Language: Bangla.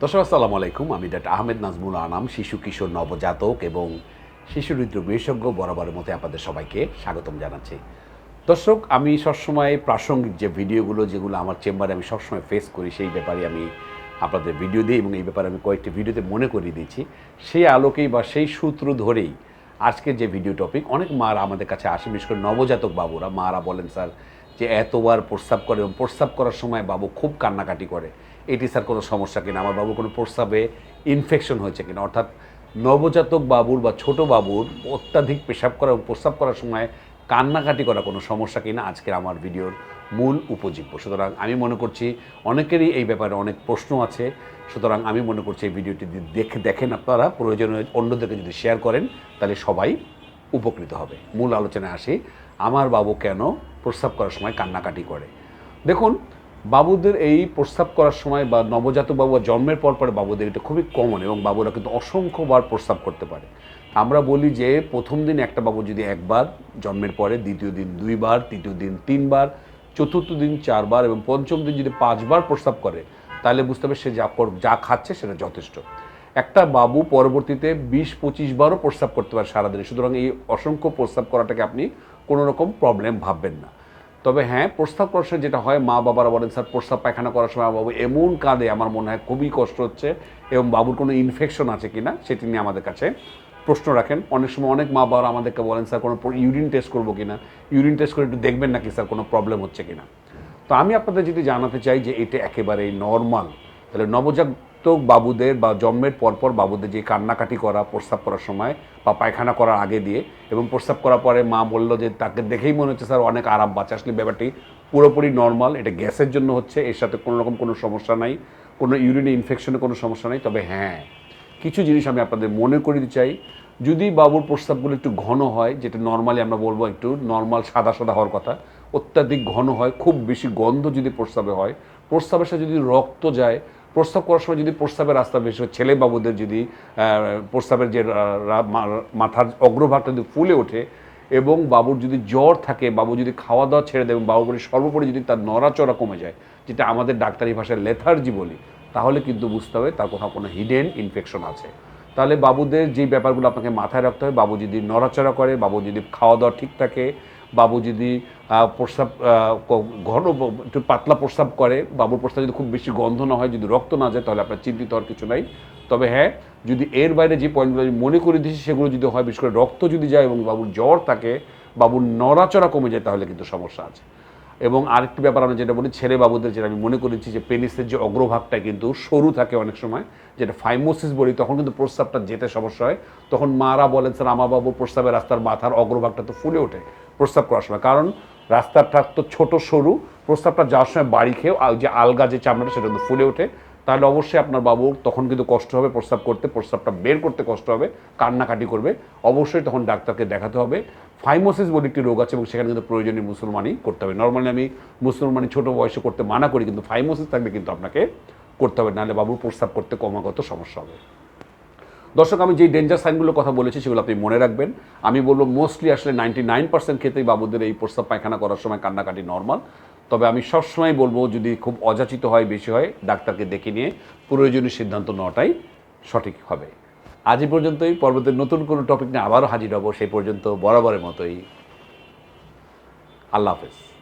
দর্শক, আসসালামু আলাইকুম। আমি ডাক্তার আহমেদ নাজমুল আনাম, শিশু কিশোর নবজাতক এবং শিশু হৃদরোগ বিশেষজ্ঞ বরাবরের মতো আপনাদের সবাইকে স্বাগতম জানাচ্ছি। দর্শক, আমি সবসময় প্রাসঙ্গিক যে ভিডিওগুলো, যেগুলো আমার চেম্বারে আমি সবসময় ফেস করি, সেই ব্যাপারে আমি আপনাদের ভিডিও দিই এবং এই ব্যাপারে আমি কয়েকটি ভিডিওতে মনে করিয়ে দিয়েছি সেই আলোকেই বা সেই সূত্র ধরেই আজকের যে ভিডিও টপিক অনেক মারা আমাদের কাছে আসে, বিশেষ করে নবজাতক বাবুরা। মারা বলেন, স্যার, যে এতবার প্রস্রাব করে এবং প্রস্রাব করার সময় বাবু খুব কান্নাকাটি করে। এটি স্যার কোনো সমস্যা কিনা? আমার বাবু কোনো প্রস্রাবে ইনফেকশন হয়েছে কিনা? অর্থাৎ নবজাতক বাবুর বা ছোট বাবুর অত্যাধিক পেশাব করা প্রস্রাব করার সময় কান্নাকাটি করা কোনো সমস্যা কিনা? আজকের আমার ভিডিওর মূল উপজীব্য। সুতরাং আমি মনে করছি অনেকেরই এই ব্যাপারে অনেক প্রশ্ন আছে। সুতরাং আমি মনে করছি এই ভিডিওটি দেখে, দেখেন আপনারা, প্রয়োজনে অন্যদেরকে যদি শেয়ার করেন, তাহলে সবাই উপকৃত হবে। মূল আলোচনায় আসি, আমার বাবু কেন প্রস্রাব করার সময় কান্নাকাটি করে? দেখুন বাবুদের এই প্রস্রাব করার সময় বা নবজাতক বাবু জন্মের পর পরে বাবুদের এটা খুবই কমন এবং বাবুরা কিন্তু অসংখ্যবার প্রস্রাব করতে পারে। আমরা বলি যে প্রথম দিন একটা বাবু যদি একবার, জন্মের পরে, দ্বিতীয় দিন দুইবার, তৃতীয় দিন তিনবার, চতুর্থ দিন চারবার এবং পঞ্চম দিন যদি পাঁচবার প্রস্রাব করে, তাহলে বুঝতে হবে সে যা যা খাচ্ছে সেটা যথেষ্ট। একটা বাবু পরবর্তীতে বিশ পঁচিশ বারও প্রস্রাব করতে পারে সারাদিনে। সুতরাং এই অসংখ্য প্রস্রাব করাটাকে আপনি কোনো রকম প্রবলেম ভাববেন না। তবে হ্যাঁ প্রস্তাব করার সময় যেটা হয়, মা বাবারা বলেন, স্যার, প্রস্তাব পায়খানা করার সময় বাবু এমন কাঁদে, আমার মনে হয় খুবই কষ্ট হচ্ছে এবং বাবুর কোনো ইনফেকশন আছে কি না সেটি নিয়ে আমাদের কাছে প্রশ্ন রাখেন। অনেক সময় অনেক মা বাবারা আমাদেরকে বলেন, স্যার, কোনো ইউরিন টেস্ট করব কি না ইউরিন টেস্ট করে একটু দেখবেন নাকি, স্যার, কোনো প্রবলেম হচ্ছে কিনা? তো আমি আপনাদের যদি জানাতে চাই যে এটা একেবারেই নর্মাল তাহলে নবজাতক বাবুদের বা জন্মের পরপর বাবুদের যে কান্নাকাটি করা প্রস্রাব করার সময় বা পায়খানা করার আগে দিয়ে এবং প্রস্রাব করার পরে মা বলল যে তাকে দেখেই মনে হচ্ছে, স্যার, অনেক আরাম পাচ্ছে। আসলে ব্যাপারটি পুরোপুরি নর্মাল এটা গ্যাসের জন্য হচ্ছে, এর সাথে কোনো রকম কোনো সমস্যা নাই, কোনো ইউরিনে ইনফেকশনের কোনো সমস্যা নাই, তবে হ্যাঁ কিছু জিনিস আমি আপনাদের মনে করে দিতে চাই, যদি বাবুর প্রস্রাবগুলো একটু ঘন হয়, যেটা নর্মালি আমরা বলব একটু নর্মাল সাদা সাদা হওয়ার কথা, অত্যাধিক ঘন হয়, খুব বেশি গন্ধ যদি প্রস্রাবে হয় প্রস্রাবের সাথে যদি রক্ত যায় প্রস্রাব করার সময় যদি প্রস্তাবের রাস্তা বেশি হয় ছেলে বাবুদের যদি আহ, প্রস্রাবের যে মাথার অগ্রভাগটা যদি ফুলে ওঠে এবং বাবুর যদি জ্বর থাকে বাবু যদি খাওয়া দাওয়া ছেড়ে দেয় এবং বাবুর সর্বোপরি যদি তার নড়াচড়া কমে যায় যেটা আমাদের ডাক্তারি ভাষায় লেথার্জি বলি তাহলে কিন্তু বুঝতে হবে তার কোথাও কোনো হিডেন ইনফেকশন আছে। তাহলে বাবুদের যে ব্যাপারগুলো আপনাকে মাথায় রাখতে হবে বাবু যদি নড়াচড়া করে বাবু যদি খাওয়া দাওয়া ঠিক থাকে বাবু যদি প্রস্রাব ঘন একটু পাতলা প্রস্রাব করে, বাবুর প্রস্রাব যদি খুব বেশি গন্ধ না হয়, যদি রক্ত না যায়, তাহলে আপনার চিন্তিত হওয়ার কিছু নাই। তবে হ্যাঁ যদি এর বাইরে যে পয়েন্টগুলো আমি মনে করে দিয়েছি, সেগুলো যদি হয়, বিশেষ করে রক্ত যদি যায় এবং বাবুর জ্বর থাকে, বাবুর নড়াচড়া কমে যায়, তাহলে কিন্তু সমস্যা আছে। এবং আরেকটি ব্যাপার আমরা যেটা বলি, ছেলে বাবুদের যেটা আমি মনে করেছি যে পেনিসের যে অগ্রভাগটা কিন্তু সরু থাকে অনেক সময়, যেটা ফাইমোসিস বলি, তখন কিন্তু প্রস্রাবটা যেতে সমস্যা হয়। তখন মারা বলেন, স্যার, আমার বাবু প্রস্রাবের রাস্তার মাথার অগ্রভাগটা তো ফুলে ওঠে। প্রস্রাব করার সময়। কারণ রাস্তাটা তো ছোট, সরু, প্রস্রাবটা যাওয়ার সময় বাড়ি খেয়েও যে আলগা যে চামড়াটা, সেটা কিন্তু ফুলে ওঠে। তাহলে অবশ্যই আপনার বাবুর তখন কিন্তু কষ্ট হবে প্রস্রাব করতে, প্রস্রাবটা বের করতে কষ্ট হবে, কান্নাকাটি করবে। অবশ্যই তখন ডাক্তারকে দেখাতে হবে। ফাইমোসিস বলে একটি রোগ আছে এবং সেখানে কিন্তু প্রয়োজনীয় মুসলমানই করতে হবে। নর্মালি আমি মুসলমানি ছোটো বয়সে করতে মানা করি, কিন্তু ফাইমোসিস থাকলে কিন্তু আপনাকে করতে হবে। নাহলে বাবুর প্রস্রাব করতে ক্রমাগত সমস্যা হবে। দর্শক, আমি যেই ডেঞ্জার সাইনগুলোর কথা বলেছি, সেগুলো আপনি মনে রাখবেন। আমি বলব মোস্টলি আসলে নাইনটি নাইন পার্সেন্ট ক্ষেত্রেই বাবুদের এই প্রস্রাব পায়খানা করার সময় কান্নাকাটি নর্মাল তবে আমি সবসময় বলব, যদি খুব অযাচিত হয় বেশি হয়, ডাক্তারকে দেখে নিয়ে প্রয়োজনীয় সিদ্ধান্ত নেওয়াটাই সঠিক হবে। আজ পর্যন্তই। পর্বতের নতুন কোনো টপিক নিয়ে আবারও হাজির হব। সেই পর্যন্ত বরাবরের মতোই। আল্লাহ হাফেজ।